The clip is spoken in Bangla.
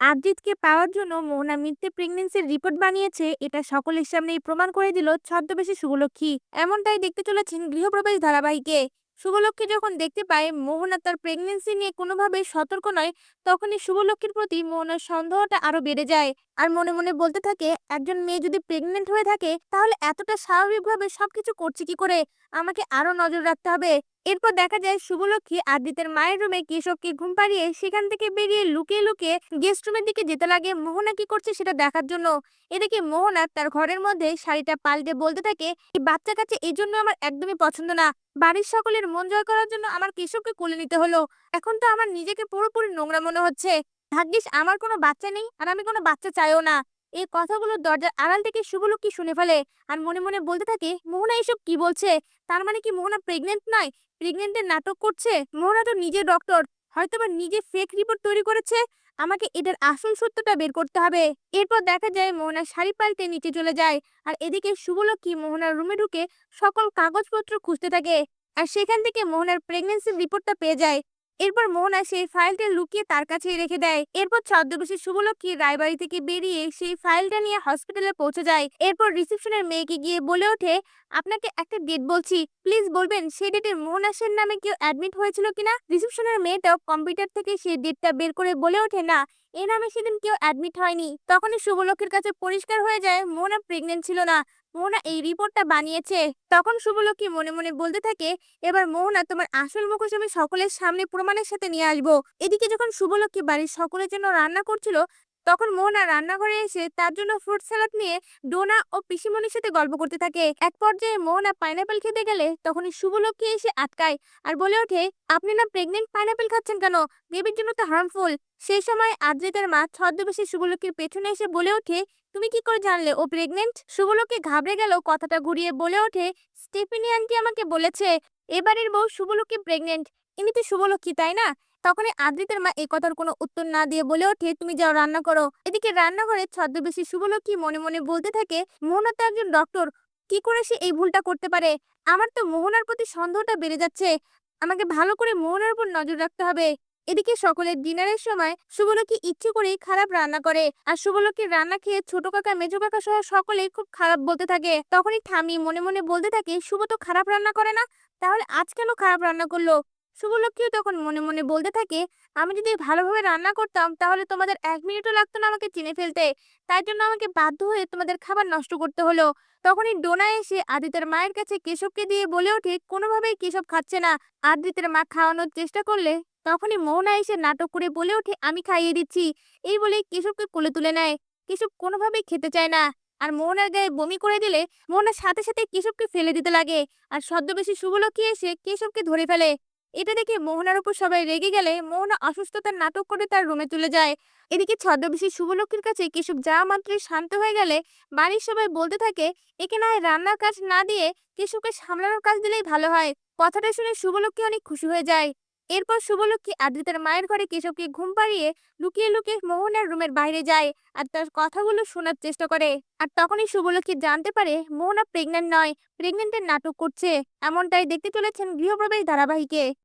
আদ্রিতকে পাওয়ার জন্য মোহনা মিথ্যে প্রেগনেন্সির রিপোর্ট বানিয়েছে। এটা সকলের সামনেই প্রমাণ করে দিল ছদ্মবেশী শুভলক্ষ্মী। এমনটাই দেখতে চলেছেন গৃহপ্রবেশ ধারাবাহিকে। শুভলক্ষ্মী যখন দেখতে পায় মোহনা তার প্রেগনেন্সি নিয়ে কোনোভাবে সতর্ক নয়, তখনই শুভলক্ষ্মীর প্রতি মোহনার সন্দেহটা আরও বেড়ে যায়। আর মনে মনে বলতে থাকে, একজন মেয়ে যদি প্রেগনেন্ট হয়ে থাকে, তাহলে এতটা স্বাভাবিকভাবে সবকিছু করছে কি করে? আমাকে আরও নজর রাখতে হবে। এরপর দেখা যায় শুভলক্ষ্মী আদিতের মায়ের রুমে কেশবকে ঘুম পাড়িয়ে সেখান থেকে বেরিয়ে লুকিয়ে লুকিয়ে গেস্ট রুমের দিকে যেতে লাগে। মোহনা কি করছে সেটা দেখার জন্য। এদিকে মোহনা তার ঘরের মধ্যে শাড়িটা পাল্টে বলতে থাকে, এই বাচ্চা কাছে এই জন্য আমার একদমই পছন্দ না। বাড়ির সকলের মন জয় করার জন্য আমার কেশবকে কোলে নিতে হলো। এখন তো আমার নিজেকে পুরোপুরি নোংরা মনে হচ্ছে। ভাগ্যিস আমার কোনো বাচ্চা নেই আর আমি কোনো বাচ্চা চাইও না। এই কথাগুলো দরজার আড়াল থেকে শুভলক্ষ্মী শুনে ফেলে আর মনে মনে বলতে থাকে, মোহনা, এসব কি বলছে? তার মানে কি মোহনা প্রেগনেন্ট নয়? প্রেগনেন্টের নাটক করছে? মোহনা তো নিজে ডক্টর হয়তো বা নিজে ফেক রিপোর্ট তৈরি করেছে। আমাকে এটার আসল সত্যটা বের করতে হবে। এরপর দেখা যায় মোহনা শাড়ি পাল্টে নিচে চলে যায় আর এদিকে শুভলক্ষ্মী মোহনার রুমে ঢুকে সকল কাগজপত্র খুঁজতে থাকে। আর সেখান থেকে মোহনার প্রেগনেন্সির রিপোর্টটা পেয়ে যায়। এরপর মোহনা সেই ফাইলটা লুকিয়ে তার কাছেই রেখে দেয়। এরপর ছদ্মবেশী শুভলক্ষ্মী রায়বাড়ি থেকে বেরিয়ে সেই ফাইলটা নিয়ে হসপিটালে পৌঁছে যায়। এরপর রিসেপশনের মেয়েকে গিয়ে বলে ওঠে, আপনাকে একটা ডেট বলছি। প্লিজ বলবেন, সেই ডেটে মোহনা সেন নামে কেউ অ্যাডমিট হয়েছিল কিনা? রিসেপশনের মেয়েটাও কম্পিউটার থেকে সেই ডেটটা বের করে বলে ওঠে, না, এ নামে সেদিন কেউ অ্যাডমিট হয়নি। তখনই শুভলক্ষ্মীর কাছে পরিষ্কার হয়ে যায় মোহনা প্রেগনেন্ট ছিল না। মোহনা এই রিপোর্টটা বানিয়েছে। তখন শুভলক্ষ্মী মনে মনে বলতে থাকে, এবার মোহনা, তোমার আসল মুখোশ আমি সকলের সামনে প্রমাণের সাথে নিয়ে আসব। এদিকে যখন শুভলক্ষ্মী বাড়ির সকলের জন্য রান্না করছিল, তখন মোহনা রান্নাঘরে এসে তার জন্য ফ্রুট স্যালাড নিয়ে ডোনা ও পিসিমনির সাথে গল্প করতে থাকে। এক পর্যায়ে মোহনা পাইনাপেল খেতে গেলে তখনই শুভলক্ষ্মী এসে আটকায় আর বলে ওঠে, আপনি না প্রেগনেন্ট পাইনাপেল খাচ্ছেন কেন? বেবির জন্য তো হার্মফুল। সেই সময় আদ্রিতার মা ছদ্মবেশী শুভলক্ষ্মীর পেছনে এসে বলে ওঠে তুমি কি করে জানলে? ও প্রেগনেন্ট শুভলক্ষ্মী ঘাবড়ে গেল, কথাটা ঘুরিয়ে বলে ওঠে, স্টেফিনি আন্টি আমাকে বলেছে, এবারের বউ শুভলক্ষ্মী প্রেগনেন্ট ইনি তো শুভলক্ষ্মী তাই না? তখনই আদ্রিতের মা এই কথার কোনো উত্তর না দিয়ে বলে ওঠে, তুমি যাও রান্না করো। এদিকে রান্নাঘরে ছদ্মবেশী শুভলক্ষী মনে মনে বলতে থাকে, মোহনা তো একজন ডক্টর কি করে সে এই ভুলটা করতে পারে? আমার তো মোহনার প্রতি সন্দেহটা বেড়ে যাচ্ছে। আমাকে ভালো করে মোহনার উপর নজর রাখতে হবে। এদিকে সকলের ডিনারের সময় শুভলক্ষ্মী ইচ্ছে করেই খারাপ রান্না করে। আর শুভলক্ষ্মীর রান্না খেয়ে ছোট কাকা, মেজো কাকা সহ সকলেই খুব খারাপ বলতে থাকে। তখনই ঠামি মনে মনে বলতে থাকে, শুভ তো খারাপ রান্না করে না? তাহলে আজ কেন খারাপ রান্না করল? শুভলক্ষ্মীও তখন মনে মনে বলতে থাকে, আমি যদি ভালোভাবে রান্না করতাম, তাহলে তোমাদের এক মিনিটও লাগতো না আমাকে চিনে ফেলতে। তাই জন্য আমাকে বাধ্য হয়ে তোমাদের খাবার নষ্ট করতে হলো। তখনই ডোনা এসে আদিতের মায়ের কাছে কেশবকে দিয়ে বলে ওঠে, কোনোভাবেই কেশব খাচ্ছে না। আদিতের মা খাওয়ানোর চেষ্টা করলে তখনই মোহনা এসে নাটক করে বলে ওঠে, আমি খাইয়ে দিচ্ছি। এই বলে কেশবকে কোলে তুলে নেয়। কেশব কোনোভাবেই খেতে চায় না। আর মোহনার গায়ে বমি করে দিলে মোহনার সাথে সাথে কেশবকে ফেলে দিতে লাগে। আর ছদ্মবেশী শুভলক্ষ্মী এসে কেশবকে ধরে ফেলে। এটা দেখে মোহনার উপর সবাই রেগে গেলে মোহনা অসুস্থতার নাটক করে তার রুমে চলে যায়। এদিকে ছদ্মবেশী শুভলক্ষ্মীর কাছে কেশব যাওয়া মাত্রই শান্ত হয়ে গেলে বাড়ির সবাই বলতে থাকে, একে না হয় রান্নার কাজ না দিয়ে কেশবকে সামলানোর কাজ দিলেই ভালো হয়। কথাটা শুনে শুভলক্ষ্মী অনেক খুশি হয়ে যায়। এরপর শুভলক্ষ্মী আদ্রিতার মায়ের ঘরে কেশবকে ঘুম পাড়িয়ে লুকিয়ে লুকিয়ে মোহনার রুমের বাইরে যায় আর তার কথাগুলো শোনার চেষ্টা করে। আর তখনই শুভলক্ষ্মী জানতে পারে মোহনা প্রেগনেন্ট নয় প্রেগনেন্টের নাটক করছে। এমনটাই দেখতে চলেছেন গৃহপ্রবেশ ধারাবাহিকে।